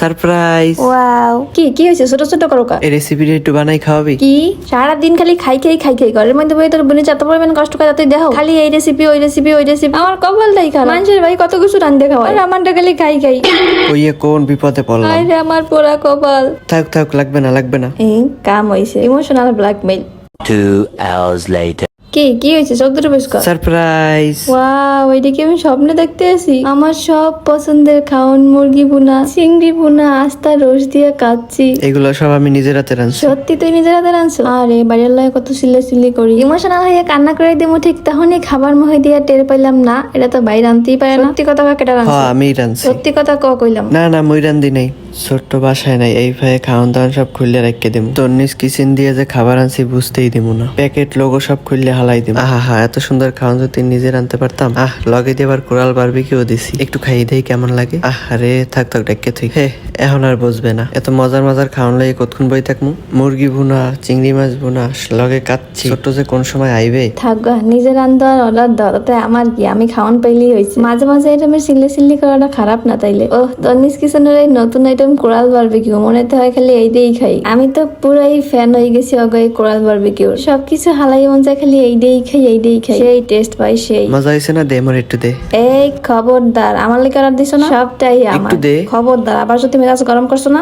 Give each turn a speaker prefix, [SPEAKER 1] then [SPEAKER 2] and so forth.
[SPEAKER 1] Surprise
[SPEAKER 2] wow কি কি হয়েছে? ছোট ছোট করো কা?
[SPEAKER 1] এই রেসিপিটা একটু বানাই খাওয়াবি?
[SPEAKER 2] কি? সারাদিন খালি খাই খাই খাই খাই। ঘরের মধ্যে বই তোর বোনের এত পরিমাণ কষ্ট করে তুই দেখো। খালি এই রেসিপি ওই রেসিপি ওই রেসিপি আমার কপালটাই খারাপ। মানুষের ভাই কত কিছু রান্ধে খাওয়া আর আমারটা খালি খাই খাই।
[SPEAKER 1] ওইয়ে কোন বিপদে পড়লাম।
[SPEAKER 2] আয় রে আমার পোড়া কপাল।
[SPEAKER 1] থাক থাক লাগবে না লাগবে না।
[SPEAKER 2] এই কাম হয়েছে emotional blackmail
[SPEAKER 3] Two hours later.
[SPEAKER 2] কি? কি হয়েছে? বেশ কর।
[SPEAKER 1] সারপ্রাইজ।
[SPEAKER 2] ওয়াও এটা কি আমি স্বপ্নে দেখতে আছি আমার সব পছন্দের খাওন মুরগি চিংড়ি আস্তা রস দিয়ে কাচ্ছি
[SPEAKER 1] এগুলো সব আমি নিজের হাতে রাঁধছি
[SPEAKER 2] সত্যি তুই নিজের হাতে রাঁধছো আরে বাড়ির লয় কত সিলে সিলি করি। ইমোশনাল হয়ে কান্না করে দিমু ঠিক তখনই খাবার মুখে দিয়ে টের পাইলাম না এটা তো বাইরে আনতেই পারে না। সত্যি কথা রাঁধছো
[SPEAKER 1] আমি রাঁধছি
[SPEAKER 2] সত্যি কথা ক কইলাম।
[SPEAKER 1] না না মই রান্ধি নাই। ছোট্ট বাসায় নাই, এই ভাই খাওয়ান দাওয়ান সব খুললে রেখে দিম। তন্নিস কিচেন দিয়ে যে খাবার আনছি বুঝতেই দিব না। প্যাকেট, লোগো সব খুললে হালাই দিম। আহা হা এত সুন্দর খাওয়ান যদি নিজে রানতে পারতাম। আহ, লগে দিয়ে আবার কোরাল কেউ দিছি। একটু খাইয়ে দেই কেমন লাগে? আহ, আরে, থাক থাক, ডেকে তুই হে, এখন আর বুঝবে না। এত মজার মজার খাওয়ান লাগে কতক্ষণ বই থাকমু? মুরগি ভুনা, চিংড়ি মাছ ভুনা, লগে কাচ্ছি। ছোট্ট যে কোন সময় আইবে?
[SPEAKER 2] থাক নিজের রান্ধা আর অর্ডার দাও, তাতে আমার কি? আমি খাওয়ান পাইলেই হয়েছে মাঝে মাঝে আইটেমের সিল্লি সিল্লি করাটা খারাপ না তাইলে? ও তনিস কিচেনের এই নতুন আইটেম কোরাল বার্বিকিউ মনে তো হয় খালি এই দিয়েই খাই। আমি তো পুরাই ফ্যান হয়ে গেছি অগয় কোরাল বারবিকিউর সবকিছু হালাই মন যায় খালি এই দিয়েই খাই এই দিয়েই খাই। সেই টেস্ট পাই সেই।
[SPEAKER 1] মজা আইছে না দে মোর একটু দে।
[SPEAKER 2] এই খবরদার আমার লেগে অর্ডার দিছো না? সবটাই আমার।
[SPEAKER 1] একটু দে।
[SPEAKER 2] খবরদার আবার যদি মেজাজ গরম করছ না?